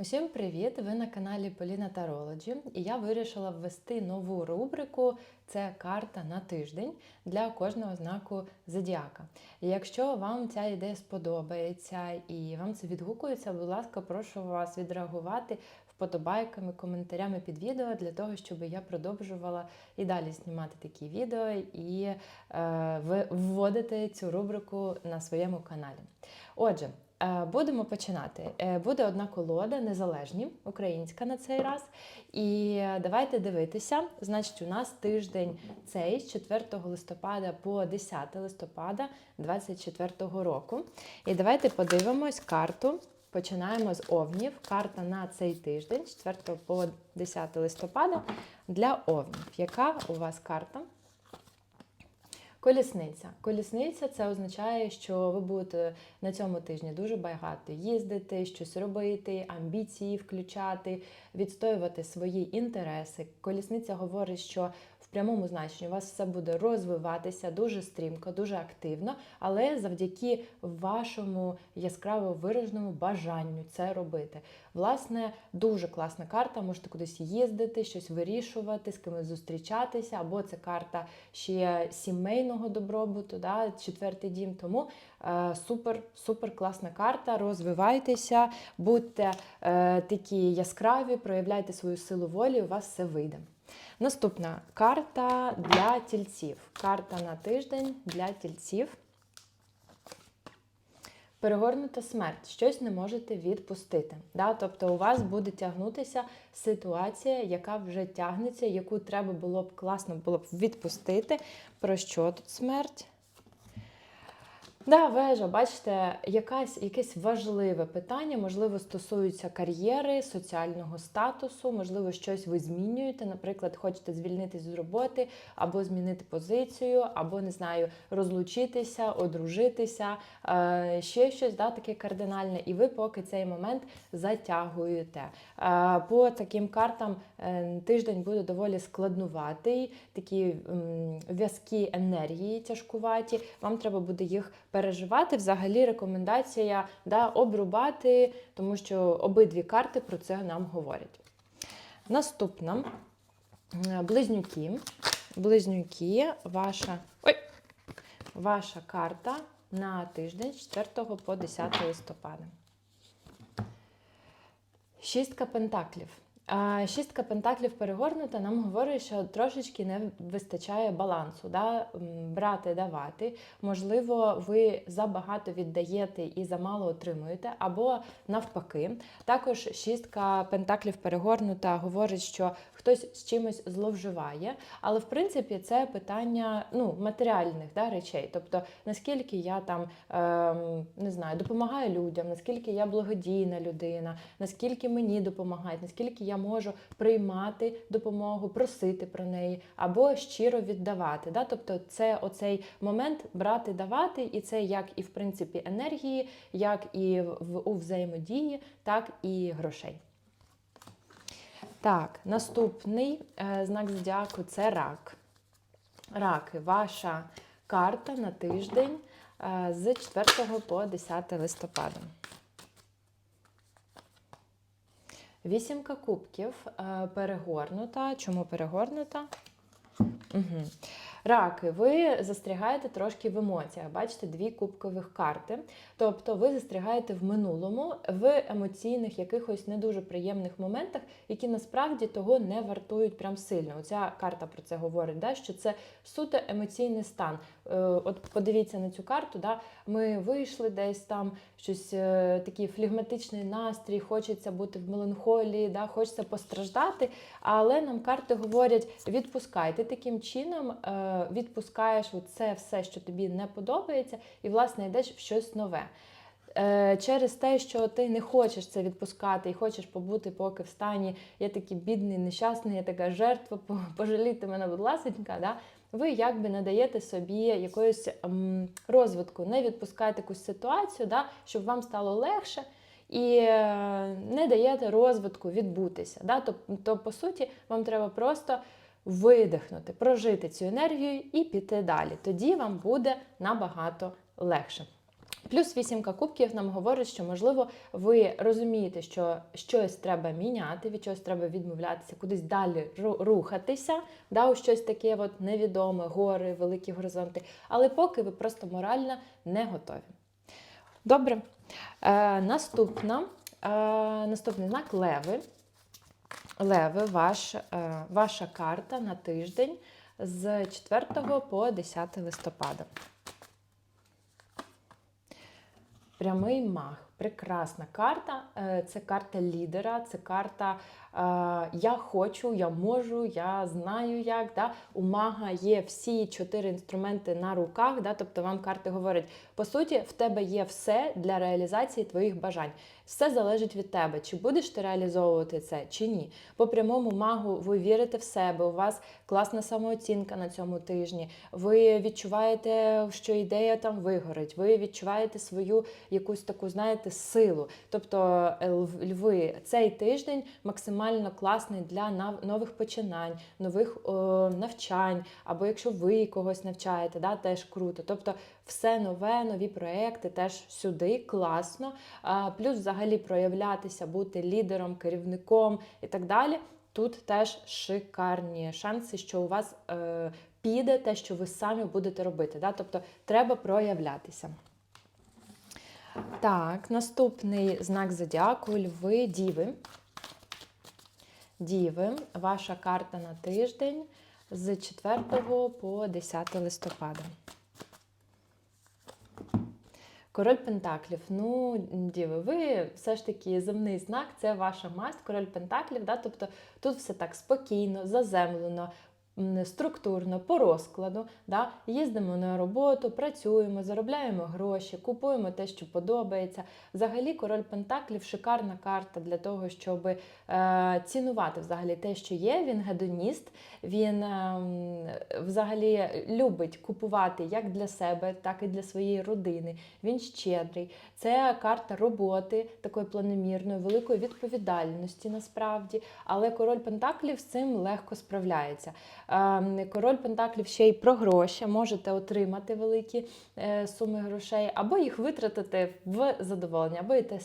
Усім привіт! Ви на каналі Поліна Тарологі, і я вирішила ввести нову рубрику це карта на тиждень для кожного знаку зодіака. І якщо вам ця ідея сподобається і вам це відгукується, будь ласка, прошу вас відреагувати вподобайками, коментарями під відео для того, щоб я продовжувала і далі знімати такі відео і е, ви- цю рубрику на своєму каналі. Отже. Е, Будемо починати. Е, Буде одна колода, незалежні, українська на цей раз. І давайте дивитися. Значить, у нас тиждень цей з 4 листопада по 10 листопада 2024 року. І давайте подивимось карту. Починаємо з овнів. Карта на цей тиждень, з 4 по 10 листопада, для овнів. Яка у вас карта? Колісниця. Колісниця це означає, що ви будете на цьому тижні дуже багато їздити, щось робити, амбіції включати, відстоювати свої інтереси. Колісниця говорить, що прямому значенні у вас все буде розвиватися дуже стрімко, дуже активно, але завдяки вашому яскраво вираженому бажанню це робити. Власне, дуже класна карта. Можете кудись їздити, щось вирішувати, з кимось зустрічатися, або це карта ще сімейного добробуту, да, четвертий дім. Тому е, супер, супер класна карта. Розвивайтеся, будьте е, такі яскраві, проявляйте свою силу волі, у вас все вийде. Наступна карта для тільців. Карта на тиждень для тільців. Перегорнута смерть, щось не можете відпустити. Да? Тобто у вас буде тягнутися ситуація, яка вже тягнеться, яку треба було б класно було б відпустити. Про що тут смерть? Да, вежа, бачите, якась, якесь важливе питання, можливо, стосується кар'єри, соціального статусу, можливо, щось ви змінюєте. Наприклад, хочете звільнитись з роботи, або змінити позицію, або не знаю, розлучитися, одружитися, е, ще щось да, таке кардинальне, і ви поки цей момент затягуєте. Е, По таким картам е, тиждень буде доволі складнуватий, такі в'язкі енергії тяжкуваті. Вам треба буде їх переживати. Взагалі рекомендація да, обрубати, тому що обидві карти про це нам говорять. Наступна близнюки. Близнюки, ваша, ой, ваша карта на тиждень з 4 по 10 листопада. Шістка пентаклів. Шістка пентаклів перегорнута нам говорить, що трошечки не вистачає балансу, да? брати, давати. Можливо, ви забагато віддаєте і замало отримуєте, або навпаки. Також шістка пентаклів перегорнута говорить, що хтось з чимось зловживає, але в принципі це питання ну, матеріальних да, речей. Тобто, наскільки я там ем, не знаю, допомагаю людям, наскільки я благодійна людина, наскільки мені допомагають, наскільки я можу приймати допомогу, просити про неї або щиро віддавати. Да? Тобто, це оцей момент брати, давати, і це як і в принципі енергії, як і в у взаємодії, так і грошей. Так, наступний е, знак зодіаку це рак. Раки, ваша карта на тиждень е, з 4 по 10 листопада. Вісімка кубків е, перегорнута. Чому перегорнута? Угу. Раки, ви застрягаєте трошки в емоціях. Бачите, дві кубкових карти. Тобто ви застрягаєте в минулому, в емоційних якихось не дуже приємних моментах, які насправді того не вартують прям сильно. Оця карта про це говорить, да, що це суто емоційний стан. Е, От подивіться на цю карту. Да, Ми вийшли десь там, щось е, такий флегматичний настрій, хочеться бути в меланхолії, да, хочеться постраждати. Але нам карти говорять: відпускай. Ти таким чином е, відпускаєш це все, що тобі не подобається, і, власне, йдеш в щось нове. Через те, що ти не хочеш це відпускати і хочеш побути поки в стані, я такий бідний, нещасний, я така жертва, по- пожалійте мене, будь ласенька, да? Ви якби надаєте собі якоїсь ем, розвитку, не відпускаєте якусь ситуацію, да? щоб вам стало легше. І е, не даєте розвитку відбутися. Да? То, то, по суті, вам треба просто видихнути, прожити цю енергію і піти далі. Тоді вам буде набагато легше. Плюс вісімка кубків нам говорить, що можливо ви розумієте, що щось треба міняти, від чогось треба відмовлятися, кудись далі рухатися, да, у щось таке от невідоме, гори, великі горизонти. Але поки ви просто морально не готові. Добре. Е, наступна, е, наступний знак леви. Леви, ваш, е, ваша карта на тиждень з 4 по 10 листопада. Прямий маг. Прекрасна карта. Е, Це карта лідера, це карта е, Я хочу, я можу, я знаю як. Да? У мага є всі чотири інструменти на руках. Да? Тобто вам карти говорять, по суті, в тебе є все для реалізації твоїх бажань. Все залежить від тебе, чи будеш ти реалізовувати це, чи ні. По прямому магу ви вірите в себе, у вас класна самооцінка на цьому тижні. Ви відчуваєте, що ідея там вигорить. Ви відчуваєте свою якусь таку, знаєте, силу. Тобто е, льви цей тиждень максимально класний для нових починань, нових о, навчань, або якщо ви когось навчаєте, да, теж круто. Тобто все нове, нові проекти теж сюди класно. А, плюс взагалі проявлятися, бути лідером, керівником і так далі. Тут теж шикарні шанси, що у вас е, піде те, що ви самі будете робити. Да? Тобто треба проявлятися. Так, наступний знак зодіаку льви діви. Діви, ваша карта на тиждень з 4 по 10 листопада. Король Пентаклів. Ну, діви, ви все ж таки земний знак, це ваша масть, король Пентаклів. Да? Тобто тут все так спокійно, заземлено, структурно, по розкладу. Да? Їздимо на роботу, працюємо, заробляємо гроші, купуємо те, що подобається. Взагалі, король Пентаклів шикарна карта для того, щоб е, цінувати взагалі те, що є. Він гедоніст, він е, взагалі любить купувати як для себе, так і для своєї родини. Він щедрий. Це карта роботи, такої планомірної, великої відповідальності насправді. Але король Пентаклів з цим легко справляється. Ем, Король Пентаклів ще й про гроші, можете отримати великі е, суми грошей, або їх витратити в задоволення, або і те,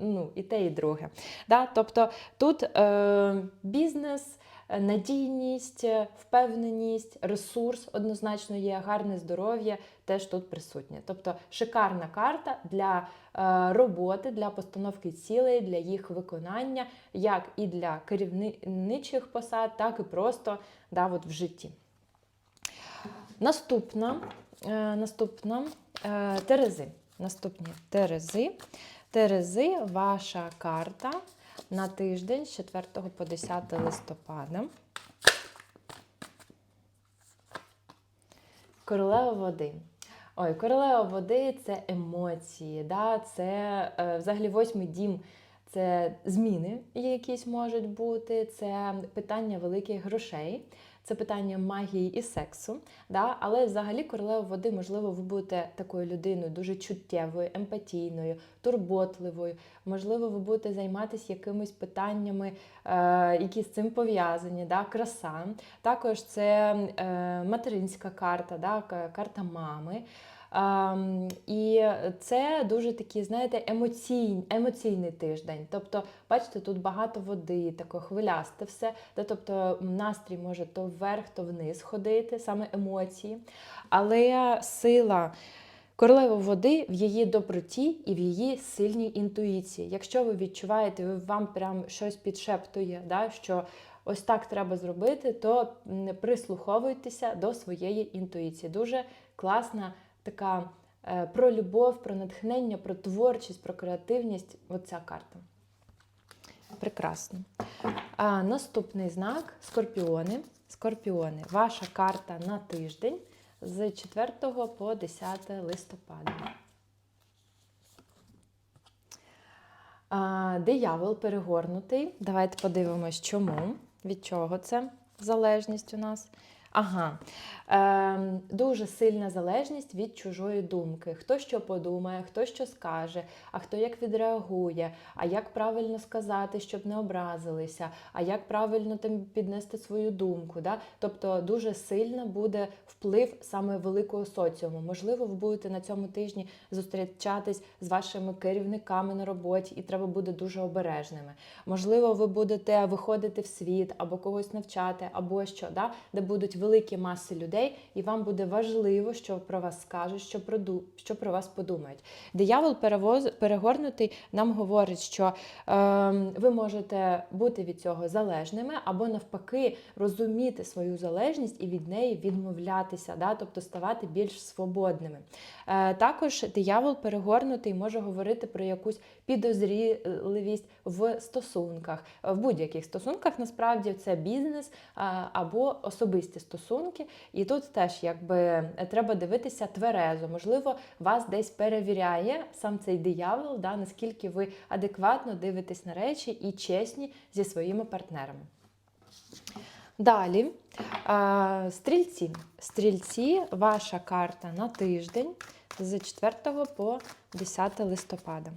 ну, і, те, і друге. Да? Тобто тут е, бізнес. Надійність, впевненість, ресурс однозначно є, гарне здоров'я теж тут присутнє. Тобто шикарна карта для е, роботи, для постановки цілей, для їх виконання, як і для керівничих посад, так і просто да, от в житті. Наступна, е, наступна е, Терези. Наступні Терези. Терези, ваша карта на тиждень з 4 по 10 листопада. Королева води. Ой, королева води це емоції, да? це е, взагалі восьмий дім, це зміни, якісь можуть бути, це питання великих грошей, це питання магії і сексу. Да? Але взагалі королева води, можливо, ви будете такою людиною дуже чуттєвою, емпатійною, турботливою. Можливо, ви будете займатися якимись питаннями, е, які з цим пов'язані, да? краса. Також це е, материнська карта, да? карта мами. І це дуже такий, знаєте, емоційний, емоційний тиждень. Тобто, бачите, тут багато води, таке хвилясте все. Тобто настрій може то вверх, то вниз ходити, саме емоції. Але сила королеви води в її доброті і в її сильній інтуїції. Якщо ви відчуваєте, вам прям щось підшептує, да, що ось так треба зробити, то прислуховуйтеся до своєї інтуїції. Дуже класна така е, про любов, про натхнення, про творчість, про креативність. Оця карта. Прекрасно. А, наступний знак скорпіони. Скорпіони. Ваша карта на тиждень з 4 по 10 листопада. А, диявол перегорнутий. Давайте подивимось, чому. Від чого це залежність у нас. Ага. Ем, дуже сильна залежність від чужої думки. Хто що подумає, хто що скаже, а хто як відреагує, а як правильно сказати, щоб не образилися, а як правильно там піднести свою думку. Да? Тобто дуже сильно буде вплив саме великого соціуму. Можливо, ви будете на цьому тижні зустрічатись з вашими керівниками на роботі, і треба буде дуже обережними. Можливо, ви будете виходити в світ або когось навчати, або що, да? де будуть великі маси людей, і вам буде важливо, що про вас скажуть, що про, що про вас подумають. Диявол перевоз, перегорнутий нам говорить, що е, ви можете бути від цього залежними, або навпаки розуміти свою залежність і від неї відмовлятися, да? тобто ставати більш свободними. Е, також диявол перегорнутий може говорити про якусь підозріливість в стосунках, в будь-яких стосунках насправді це бізнес а, або особисті стосунки. І тут теж якби треба дивитися тверезо. Можливо, вас десь перевіряє сам цей диявол, да, наскільки ви адекватно дивитесь на речі і чесні зі своїми партнерами. Далі, стрільці. Стрільці, ваша карта на тиждень з 4 по 10 листопада.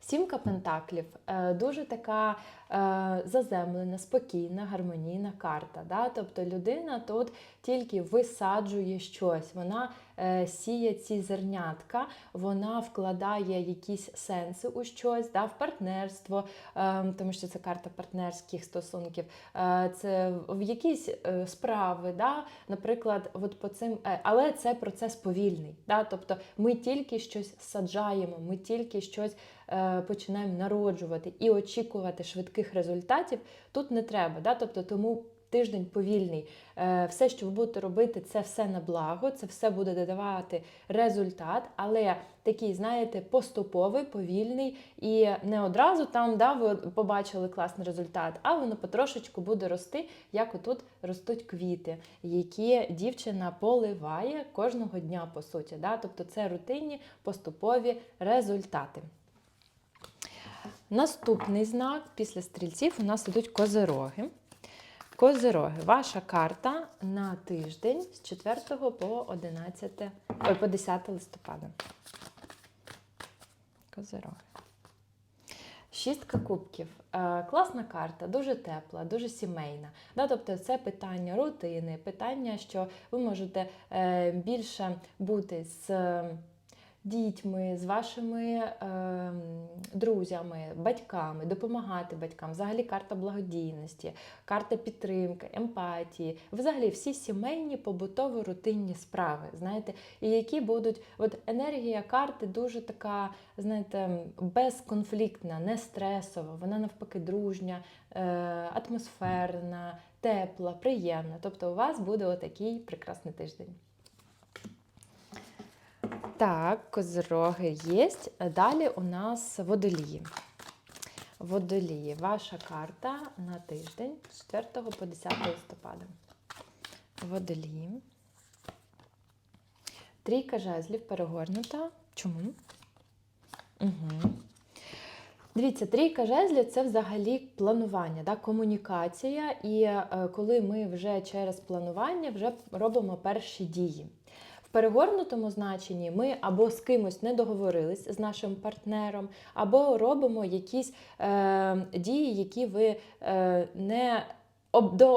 Сімка пентаклів е, дуже така заземлена, спокійна, гармонійна карта. Да? Тобто людина тут тільки висаджує щось, вона е, сіє ці зернятка, вона вкладає якісь сенси у щось, да? в партнерство, е, тому що це карта партнерських стосунків, е, це в якісь е, справи. Да? Наприклад, от по цим, е, але це процес повільний. Да? Тобто ми тільки щось саджаємо, ми тільки щось е, починаємо народжувати і очікувати швидких результатів тут не треба. Да? Тобто тому тиждень повільний. Е, все, що ви будете робити, це все на благо, це все буде додавати результат, але такий, знаєте, поступовий, повільний, і не одразу там да, ви побачили класний результат, а воно потрошечку буде рости, як отут ростуть квіти, які дівчина поливає кожного дня, по суті. Да? Тобто це рутинні поступові результати. Наступний знак після стрільців у нас ідуть козироги. Козироги, ваша карта на тиждень з 4 по 11, ой, по 10 листопада. Козироги. Шістка кубків. Е, класна карта, дуже тепла, дуже сімейна. Да, тобто це питання рутини, питання, що ви можете е, більше бути з дітьми, з вашими е, друзями, батьками, допомагати батькам. Взагалі карта благодійності, карта підтримки, емпатії. Взагалі всі сімейні, побутово рутинні справи. Знаєте, і які будуть от енергія карти дуже така, знаєте, безконфліктна, не стресова, вона навпаки дружня, е, атмосферна, тепла, приємна. Тобто у вас буде отакий прекрасний тиждень. Так, козироги є. Далі у нас водолії. Водолії. Ваша карта на тиждень з 4 по 10 листопада. Водолії. Трійка жезлів перегорнута. Чому? Угу. Дивіться, трійка жезлів це взагалі планування, да, комунікація. І е, коли ми вже через планування вже робимо перші дії. Перегорнутому значенні ми або з кимось не договорились з нашим партнером, або робимо якісь е, дії, які ви е, не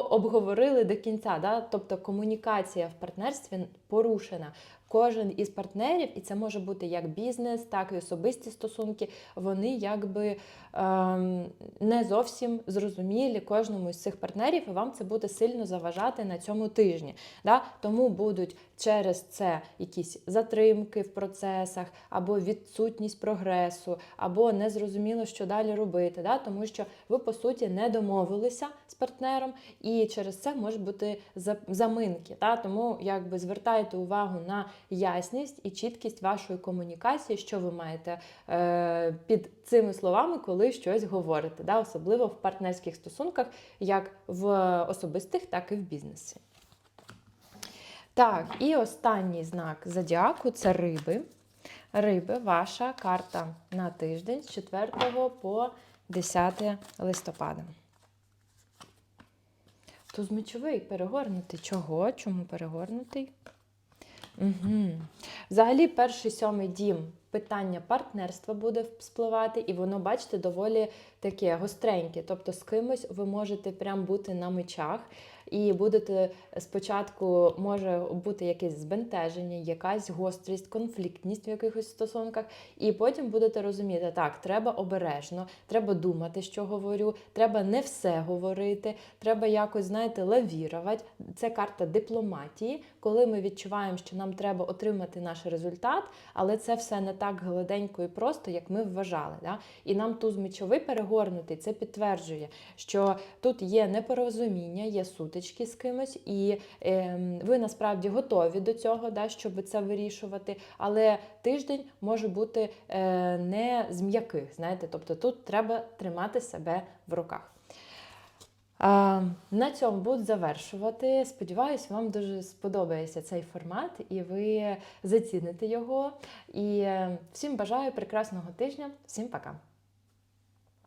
обговорили до кінця. Да? Тобто комунікація в партнерстві порушена. Кожен із партнерів, і це може бути як бізнес, так і особисті стосунки, вони якби ем, не зовсім зрозумілі кожному із цих партнерів, і вам це буде сильно заважати на цьому тижні. Да? Тому будуть через це якісь затримки в процесах, або відсутність прогресу, або незрозуміло, що далі робити. Да? Тому що ви, по суті, не домовилися з партнером, і через це можуть бути заминки. Да? Тому якби звертайте увагу на ясність і чіткість вашої комунікації, що ви маєте е, під цими словами, коли щось говорите, да? особливо в партнерських стосунках, як в особистих, так і в бізнесі. Так, і останній знак зодіаку це риби. Риби, ваша карта на тиждень з 4 по 10 листопада. Туз мечовий перегорнутий. Чого? Чому перегорнутий? Угу. Взагалі, перший сьомий дім питання партнерства буде спливати, і воно, бачите, доволі таке гостреньке. Тобто з кимось ви можете прям бути на мечах, і будете спочатку може бути якесь збентеження, якась гострість, конфліктність в якихось стосунках, і потім будете розуміти, так, треба обережно, треба думати, що говорю, треба не все говорити, треба якось, знаєте, лавірувати. Це карта дипломатії, коли ми відчуваємо, що нам треба отримати наш результат, але це все не так гладенько і просто, як ми вважали. Да? І нам туз мечовий перегорнутий це підтверджує, що тут є непорозуміння, є сутички з кимось, і е, ви насправді готові до цього, да, щоб це вирішувати. Але тиждень може бути е, не з м'яких, знаєте, тобто тут треба тримати себе в руках. На цьому буду завершувати. Сподіваюсь, вам дуже сподобається цей формат, і ви заціните його. І е, всім бажаю прекрасного тижня. Всім пока!